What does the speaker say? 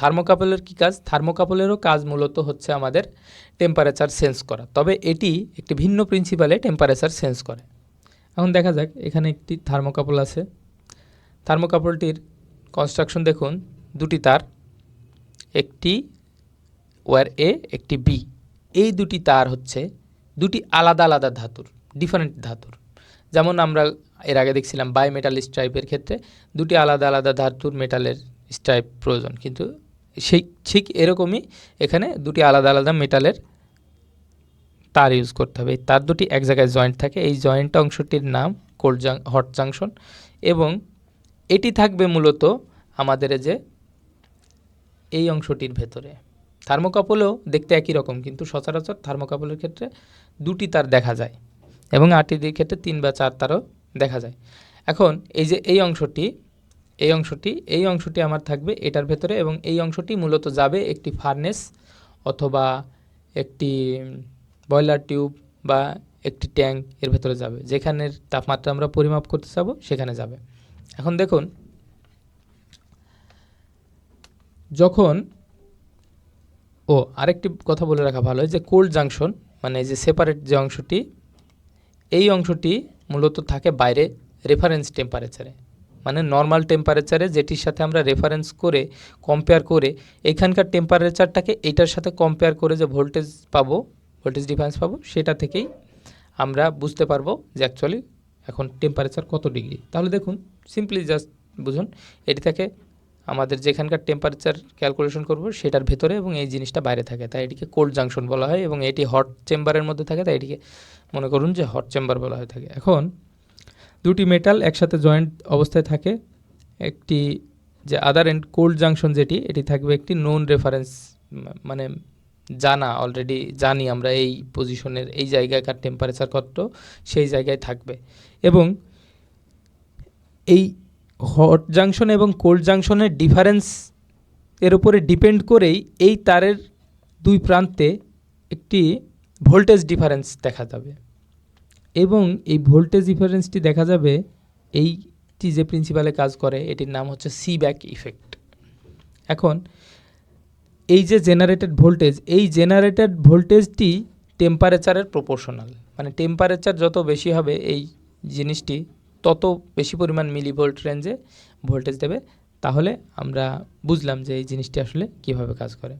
থার্মোকাপলের কী কাজ? থার্মোকাপলেরও কাজ মূলত হচ্ছে আমাদের টেম্পারেচার সেন্স করা। তবে এটি একটি ভিন্ন প্রিন্সিপালে টেম্পারেচার সেন্স করে। এখন দেখা যাক, এখানে একটি থার্মোকাপল আছে। থার্মোকাপলটির কনস্ট্রাকশন দেখুন। দুটি তার, একটি ওয়ার এ একটি বি এই দুটি তার হচ্ছে দুটি আলাদা আলাদা ধাতুর ডিফারেন্ট ধাতুর। যেমন আমরা এর আগে দেখছিলাম বাই মেটাল স্ট্রাইপের ক্ষেত্রে দুটি আলাদা আলাদা ধাতুর মেটালের স্ট্রাইপ প্রয়োজন। কিন্তু সেই ঠিক এরকমই এখানে দুটি আলাদা আলাদা মেটালের তার ইউজ করতে হবে। তার দুটি এক জায়গায় জয়েন্ট থাকে। এই জয়েন্ট অংশটির নাম কোল্ড জাং হট জাংশন এবং এটি থাকবে মূলত আমাদের যে এই অংশটির ভেতরে। থার্মোকাপলেও দেখতে একই রকম, কিন্তু সচরাচর থার্মোকাপলের ক্ষেত্রে দুটি তার দেখা যায় এবং আরটিডির ক্ষেত্রে তিন বা চার তারও দেখা যায়। এখন এই যে এই অংশটি এই অংশটি এই অংশটি আমার থাকবে এটার ভেতরে এবং এই অংশটি মূলত যাবে একটি ফার্নেস অথবা একটি বয়লার টিউব বা একটি ট্যাঙ্ক এর ভেতরে যাবে। যেখানের তাপমাত্রা আমরা পরিমাপ করতে চাবো, সেখানে যাবে। এখন দেখুন, যখন, ও আরেকটি কথা বলে রাখা ভালো যে কোল্ড জাংশন মানে যে সেপারেট যে অংশটি, এই অংশটি মূলত থাকে বাইরে রেফারেন্স টেম্পারেচারে। মানে নর্মাল টেম্পারেচারে যেটির সাথে আমরা রেফারেন্স করে কম্পেয়ার করে, এখানকার টেম্পারেচারটাকে এটার সাথে কম্পেয়ার করে যে ভোল্টেজ পাবো ভোল্টেজ ডিফারেন্স পাবো, সেটা থেকেই আমরা বুঝতে পারব যে অ্যাকচুয়ালি এখন টেম্পারেচার কত ডিগ্রি তাহলে দেখুন সিম্পলি জাস্ট বুঝুন, এটি থেকে আমাদের যেখানকার টেম্পারেচার ক্যালকুলেশন করব, সেটার ভেতরে এবং এই জিনিসটা বাইরে থাকে। তাই এটিকে কোল্ড জাংশন বলা হয় এবং এটি হট চেম্বারের মধ্যে থাকে, তাই এটিকে মনে করুন যে হট চেম্বার বলা হয়ে থাকে। এখন দুটি মেটাল একসাথে জয়েন্ট অবস্থায় থাকে। একটি যে আদার এন্ড কোল্ড জাংশন যেটি, এটি থাকবে একটি নোন রেফারেন্স মানে জানা অলরেডি জানি আমরা এই পজিশনের এই জায়গাকার টেম্পারেচার কত, সেই জায়গায় থাকবে। এবং এই হট জাংশন এবং কোল্ড জাংশনের ডিফারেন্স এর উপরে ডিপেন্ড করেই এই তারের দুই প্রান্তে একটি ভোল্টেজ ডিফারেন্স দেখা যাবে। এবং এই ভোল্টেজ ডিফারেন্সটি দেখা যাবে এইটি যে প্রিন্সিপালে কাজ করে, এটির নাম হচ্ছে সি ব্যাক ইফেক্ট এখন, এই যে জেনারেটেড ভোল্টেজ এই জেনারেটেড ভোল্টেজটি টেম্পারেচারের প্রপোর্শনাল মানে টেম্পারেচার যত বেশি হবে, এই জিনিসটি তত বেশি পরিমাণ মিলিভোল্ট রেঞ্জে ভোল্টেজ দেবে। তাহলে আমরা বুঝলাম যে এই জিনিসটি আসলে কীভাবে কাজ করে।